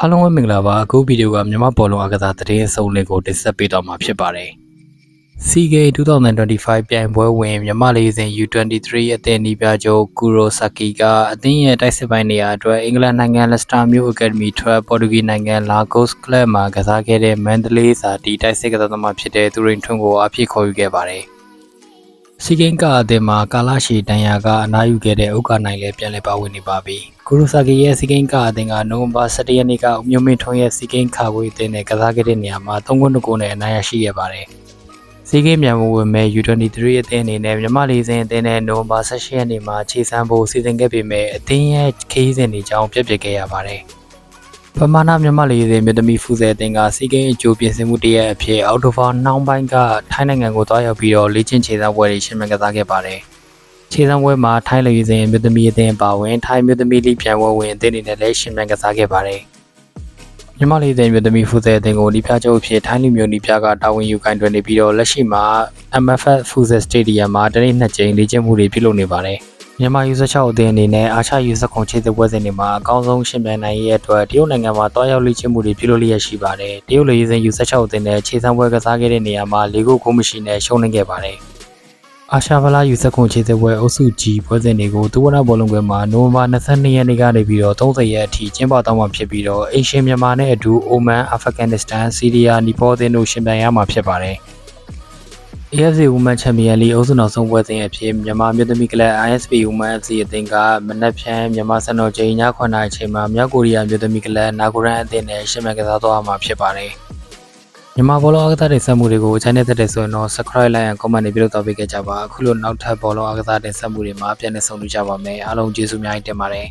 အားလုံးပဲမင်္ဂလာပါအခုဗီဒီယိုကမြန်မာဘောလုံးအကစားသတင်းအစုံလေးကိုတင်ဆက်ပေးတော့မှာဖြစ်ပါတယ် CK 2025ပြိုင်ပွဲဝင်မြန်မာလေးစဉ် U23 အသင်းနီးပြချုပ်ကူရိုဆာကီကအသင်းရဲ့တိုက်စစ်ပိုင်းနေရာအတွက်အင်္ဂလန်နိုင်ငံလက်စတာမြို့အကယ်ဒမီထွက်ပေါ်တူဂီနိုင်ငံလာဂိုစ်ကလပ်မှာကစားခဲ့တဲ့မန်ဒလေးစာတီတိုက်စစ်ကစားသမားဖြစ်တဲ့သူရင်ထွန်းကိုအပြည့်ခေါ်ယူခဲ့ပါတယ် စီကင်းကအသင်းမှာကာလာရှီတန်ယာကအနားယူခဲ့တဲ့ဥက္ကနိုင်လည်းပြန်လည်ပါဝင်နေပါပြီ။ကူရူဆာကီရဲ့စီကင်းကအသင်းကနိုဝင်ဘာ17ရက်နေ့ကမြို့မင်းထွန်းရဲ့စီကင်းခါဝေးအသင်းနဲ့ကစားခဲ့တဲ့နေရာမှာ3ဂိုး2ဂိုးနဲ့အနိုင်ရရှိခဲ့ပါတယ်။စီကင်းမြန်မှုဝင်မဲ့ U23 အသင်းအနေနဲ့မြမလေးစင်အသင်းနဲ့နိုဝင်ဘာ18ရက်နေ့မှာခြေစမ်းဖို့စီစဉ်ခဲ့ပေမဲ့အသင်းရဲ့ခရီးစဉ်တွေကြောင့်ပြတ်ပြစ်ခဲ့ရပါတယ်။ ပမာဏမြမလေးစင်မြတ်သမီဖူးဆဲအသင်းကစီကင်းအကျိုးပြင်ဆင်မှုတရက်အဖြစ်အော်တိုဘာနှောင်းပိုင်းကထိုင်းနိုင်ငံကိုတွားရောက်ပြီးတော့လေ့ကျင့်ခြေစမ်းပွဲတွေရှင်းလင်းကစားခဲ့ပါတယ်။ခြေစမ်းပွဲမှာထိုင်းလူရည်စဉ်မြို့သမီးအသင်းပါဝင်ထိုင်းမြို့သမီးလိပြန်ပွဲဝင်အသင်းတွေနဲ့လည်းရှင်မြန်ကစားခဲ့ပါတယ်။မြန်မာလူရည်စဉ်မြို့သမီးဖူးဆဲအသင်းကိုဒီပြချုပ်အဖြစ်ထိုင်းလူမျိုးဒီပြကတာဝန်ယူကိုင်တွယ်နေပြီးတော့လက်ရှိမှာ MFF ဖူးဆဲစတေဒီယမ်မှာတနေ့နှစ်ကြိမ်လေ့ကျင့်မှုတွေပြုလုပ်နေပါတယ်။ မြန်မာ U16 အသင်းအနေနဲ့အာရှ U19 ခြေစပွဲစဉ်တွေမှာအကောင်းဆုံးရှင်မြန်နိုင်ရဲ့အတွက်တရုတ်နိုင်ငံမှာတွားရောက်လေ့ကျင့်မှုတွေပြုလုပ်လျက်ရှိပါတယ်။တရုတ်လူရည်စဉ် U16 အသင်းနဲ့ခြေစမ်းပွဲကစားခဲ့တဲ့နေရာမှာ၄ဂိုးကိုမရှိနဲ့ရှုံးနိမ့်ခဲ့ပါတယ်။အာရှဗလာယူဆက်ခွန်ခြေစစ်ပွဲအုပ်စု G ပွဲစဉ်တွေကိုဒုဝနဘောလုံးကွယ်မှာနိုဝင်ဘာ22ရက်နေ့ကနေပြီးတော့30ရက်အထိကျင်းပသွားမှာဖြစ်ပြီးတော့အိရှင်မြန်မာနဲ့အတူအိုမန်အာဖဂန်နစ္စတန်ဆီးရီးယားနီပေါအသင်းတို့ရှင်ပြိုင်ရမှာဖြစ်ပါတယ်။ AFC Women Champion League အုပ်စုနောက်ဆုံးပွဲစဉ်အဖြစ်မြန်မာမြို့သမီးကလပ် ISP Women FC အသင်းကမနက်ဖြန်မြန်မာစံတော်ချိန်ည9:00နာရီအချိန်မှာမြောက်ကိုရီးယားမြို့သမီးကလပ်နာဂိုရန်အသင်းနဲ့ရှင်ပြိုင်ကစားသွားမှာဖြစ်ပါတယ်။မြန်မာဘောလုံးအားကစားတင်ဆက်မှုတွေကို channel တက်တဲ့ဆိုရင်တော့ subscribe လိုက်ရင် comment တွေပြုလုပ်တော့ပေးခဲ့ကြပါအခုလိုနောက်ထပ်ဘောလုံးအားကစားတင်ဆက်မှုတွေမှာပြန်လည်ဆုံတွေ့ကြပါမယ်အားလုံးကျေးဇူးအများကြီးတင်ပါတယ်